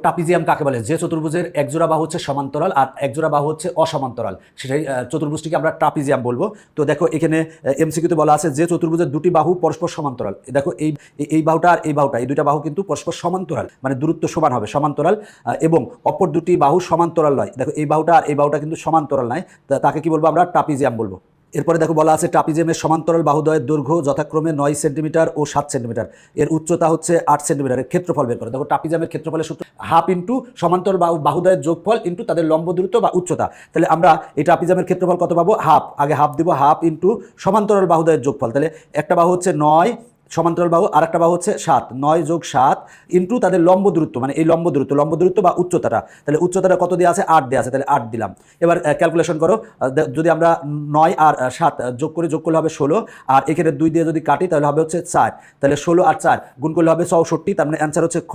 Trapezium কাকে বলে? যে চতুর্ভুজের একজোড়া বাহু হচ্ছে সমান্তরাল আর একজোড়া বাহু হচ্ছে অসমান্তরাল। সেটাই চতুর্ভুজটিকে আমরা ট্রাপিজিয়াম বলব। তো দেখো, এখানে এমসিকিউতে বলা আছে যে চতুর্ভুজের দুটি বাহু পরস্পর সমান্তরাল। দেখো, এই, এই- বাহুটা আর এই বাহুটা, এই দুইটা বাহু কিন্তু পরস্পর সমান্তরাল মানে দূরত্ব সমান হবে, সমান্তরাল এবং অপর দুটি বাহু সমান্তরাল নয়। দেখো, এই বাহুটা আর এই বাহুটা কিন্তু সমান্তরাল নয়। তাকে কি বলব আমরা? ট্রাপিজিয়াম বলব। এরপরে দেখো বলা আছে ট্রাপিজিয়ামের সমান্তরাল বাহুদয়ের দৈর্ঘ্য যথাক্রমে নয় সেন্টিমিটার ও সাত সেন্টিমিটার। এর উচ্চতা হচ্ছে আট সেন্টিমিটারের ক্ষেত্রফল বের করে। দেখো ট্রাপিজিয়ামের ক্ষেত্রফলের সূত্র, হাফ ইন্টু সমান্তরাল বাহু বাহুদ্বয়ের যোগফল ইন্টু তাদের লম্ব দূরত্ব বা উচ্চতা। তাহলে আমরা এই ট্রাপিজিয়ামের ক্ষেত্রফল কত পাবো? হাফ। আগে হাফ দিব, হাফ ইন্টু সমান্তরাল বাহুদয়ের যোগফল। তাহলে একটা বাহু হচ্ছে নয় সমান্তরাল বাহু আর একটা বাহু হচ্ছে সাত, নয় যোগ সাত ইন্টু তাদের লম্ব দূরত্ব মানে এই লম্ব দূরত্ব লম্ব দূরত্ব বা উচ্চতাটা, তাহলে উচ্চতাটা কত দিয়ে আছে? আট দিয়ে আছে, তাহলে আট দিলাম। এবার ক্যালকুলেশন করো যদি আমরা নয় আর সাত যোগ করে যোগ করলে হবে ষোলো, আর এখানে দুই দিয়ে যদি কাটি, তাহলে হবে হচ্ছে চার, তাহলে ষোলো আর চার গুণ করলে হবে চৌষট্টি তার মানে অ্যান্সার হচ্ছে খ।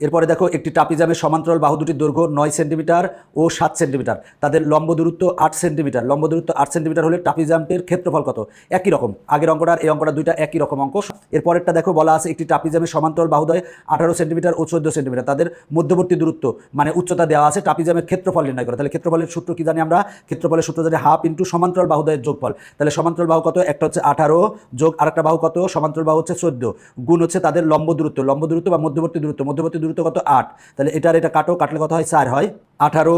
এরপরে দেখো, একটি ট্রাপিজামের সমান্তরাল বাহু দুটির দৈর্ঘ্য নয় সেন্টিমিটার ও সাত সেন্টিমিটার। তাদের লম্ব দূরত্ব আট সেন্টিমিটার। লম্ব দূরত্ব আট সেন্টিমিটার হলে ট্রাপিজামটির ক্ষেত্রফল কত? একই রকম। আগের অঙ্কটা এই অঙ্কটা দুইটা একই রকম অঙ্ক। এরপরেরটা দেখো, বলা আছে একটি ট্রাপিজামের সমান্তরাল বাহুদয় আঠারো সেন্টিমিটার ও চোদ্দ সেন্টিমিটার। তাদের মধ্যবর্তী দূরত্ব মানে উচ্চতা দেওয়া আছে ট্রাপিজামের ক্ষেত্রফল নির্ণয় করে। তাহলে ক্ষেত্রফলের সূত্র কি জানি আমরা? ক্ষেত্রফলের সূত্র জানি হাফ ইন্টু সমান্তরাল বাহুদয়ের যোগফল। তাহলে সমান্তরাল বাহু কত? একটা হচ্ছে আঠারো যোগ আরেকটা বাহু কত? সমান্তরাল বাহু হচ্ছে চোদ্দ। গুণ হচ্ছে তাদের লম্ব দূরত্ব। লম্ব দূরত্ব বা মধ্যবর্তী দূরত্ব। মধ্যবর্তী দূরত্ব কত? আট। তাহলে এটার এটা কাটো, কাটলে কত হয়? চার হয়। আঠারো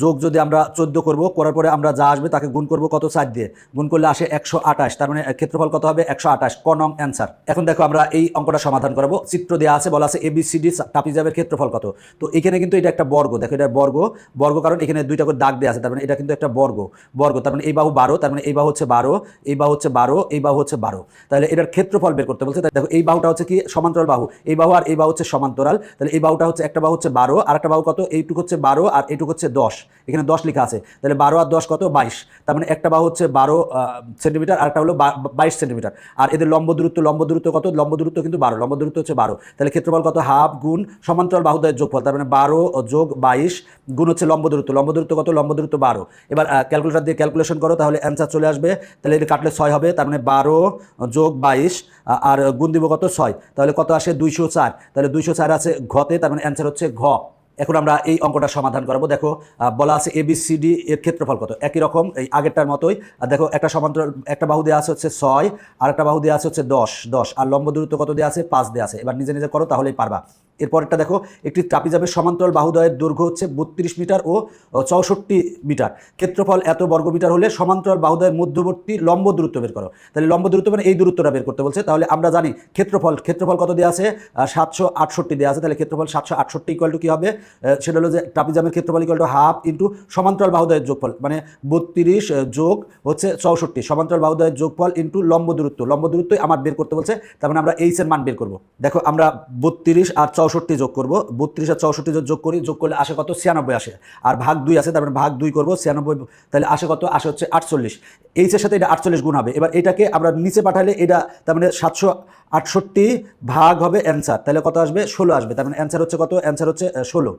যোগ যদি আমরা চোদ্দ করব, করার পরে আমরা যা আসবে তাকে গুণ করব কত? চার দিয়ে। গুণ করলে আসে একশো আঠাশ। তার মানে ক্ষেত্রফল কত হবে? একশো আঠাশ। ক নং অ্যান্সার এখন দেখো আমরা এই অঙ্কটা সমাধান করব। চিত্র দেওয়া আছে, বলা আছে এবিসিডি টাপিজাবের ক্ষেত্রফল কত? তো এখানে কিন্তু এটা একটা বর্গ। দেখো এটা বর্গ। বর্গ কারণ এখানে দুইটা করে দাগ দেওয়া আছে। তার মানে এটা কিন্তু একটা বর্গ। বর্গ। তার মানে এই বাহু বারো। তার মানে এই বাহু হচ্ছে বারো। এই বাহু হচ্ছে বারো। এই বাহু হচ্ছে বারো। তাহলে এটার ক্ষেত্রফল বের করতে বলছে। দেখো এই বাহুটা হচ্ছে কি? সমান্তরাল বাহু। এই বাহু আর এই বাহু হচ্ছে সমান্তরাল। তাহলে এই বাহুটা হচ্ছে, একটা বাহু হচ্ছে বারো আর একটা বাহু কত? এইটুকু হচ্ছে বারো আর এইটুকু হচ্ছে দশ। এখানে দশ লেখা আছে। তাহলে বারো আর দশ কত? বাইশ। তার মানে একটা বাহু হচ্ছে বারো সেন্টিমিটার আর একটা হলো বাইশ সেন্টিমিটার। আর এদের লম্ব দূরত্ব লম্ব দূরত্ব কত? লম্ব দূরত্ব কিন্তু বারো, লম্ব দূরত্ব হচ্ছে বারো। তাহলে ক্ষেত্রফল কত? হাফ গুণ সমান্তরাল বাহুদ্বয়ের যোগফল। তার মানে বারো যোগ বাইশ গুণ হচ্ছে লম্ব দূরত্ব। লম্ব দূরত্ব কত? লম্ব দূরত্ব বারো। এবার ক্যালকুলেটার দিয়ে ক্যালকুলেশন করো, তাহলে অ্যান্সার চলে আসবে। তাহলে এটা কাটলে ছয় হবে। তার মানে বারো যোগ বাইশ আর গুণ দিব কত? ছয়। তাহলে কত আসে? দুইশো চার। তাহলে দুইশো চার আছে ঘতে, তার মানে অ্যান্সার হচ্ছে ঘ। এখন আমরা এই অঙ্কটা সমাধান করব। দেখো বলা আছে এবিসিডি এর ক্ষেত্রফল কত? একই রকম, এই আগেরটার মতোই। দেখো, একটা সমান্তর, একটা বাহু দেওয়া আছে হচ্ছে ছয়, আর একটা বাহু দেওয়া আছে হচ্ছে দশ দশ। আর লম্ব দূরত্ব কত দেওয়া আছে? পাঁচ দেওয়া আছে। এবার নিজে নিজে করো, তাহলেই পারবা। এরপরটা দেখো, একটি ট্রাপিজামের সমান্তরাল বাহুদয়ের দৈর্ঘ্য হচ্ছে বত্রিশ মিটার ও চৌষট্টি মিটার। ক্ষেত্রফল এত বর্গমিটার হলে সমান্তরাল বাহুদয়ের মধ্যবর্তী লম্ব দূরত্ব বের করো। তাহলে লম্ব দূরত্ব মানে এই দূরত্বটা বের করতে বলছে। তাহলে আমরা জানি ক্ষেত্রফল ক্ষেত্রফল কত দেওয়া আছে? সাতশো আটষট্টি দেওয়া আছে। তাহলে ক্ষেত্রফল সাতশো আটষট্টি ইকুয়াল টু কী হবে? সেটা হলো যে ট্রাপিজামের ক্ষেত্রফল ইকুয়াল টু হাফ ইন্টু সমান্তরাল বাহুদয়ের যোগফল মানে বত্রিশ যোগ হচ্ছে চৌষট্টি। সমান্তরাল বাহুদয়ের যোগফল ইন্টু লম্ব দূরত্ব। লম্ব দূরত্বই আমার বের করতে বলছে। তার মানে আমরা এইচ এর মান বের করব। দেখো, আমরা বত্রিশ আর চৌষট্টি যোগ করব, বত্রিশ আর চৌষট্টি যোগ করি, যোগ করলে আসে কত? ছিয়ানব্বই আসে। আর ভাগ দুই আছে, তার মানে ভাগ দুই করব, ছিয়ানব্বই, তাহলে আসে কত? আসে হচ্ছে আটচল্লিশ। এইচের সাথে এটা আটচল্লিশ গুণ হবে। এবার এটাকে আমরা নিচে পাঠালে এটা, তার মানে সাতশো আটষট্টি ভাগ হবে অ্যান্সার তাহলে কত আসবে? ষোলো আসবে। তার মানে অ্যান্সার হচ্ছে কত? অ্যান্সার হচ্ছে ষোলো।